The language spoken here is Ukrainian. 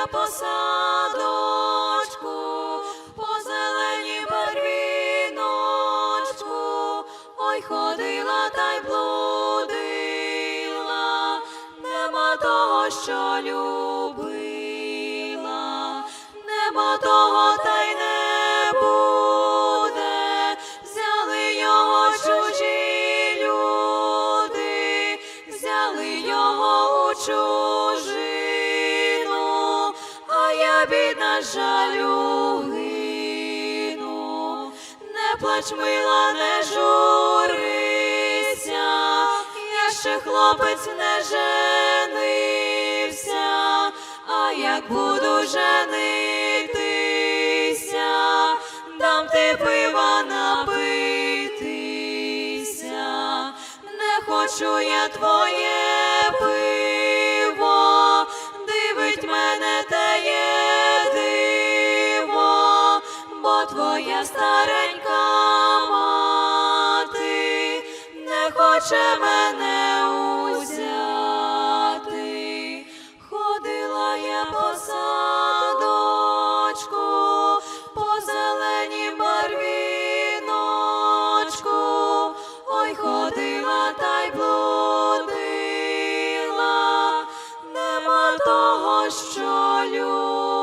я по садочку, по зеленій барвіночку, ой ходила та й блудила, нема того, що любила, нема того, та й не буде, взяли його чужі люди, взяли його у жалю. Не плач, мила, не журися, я ще хлопець не женився, а як буду женитися, дам ти пива напитися, не хочу я твоє пиво, твоя старенька мати не хоче мене узяти. Ходила я по садочку, по зеленій барвіночку, ой, ходила та й блудила, нема того, що любила.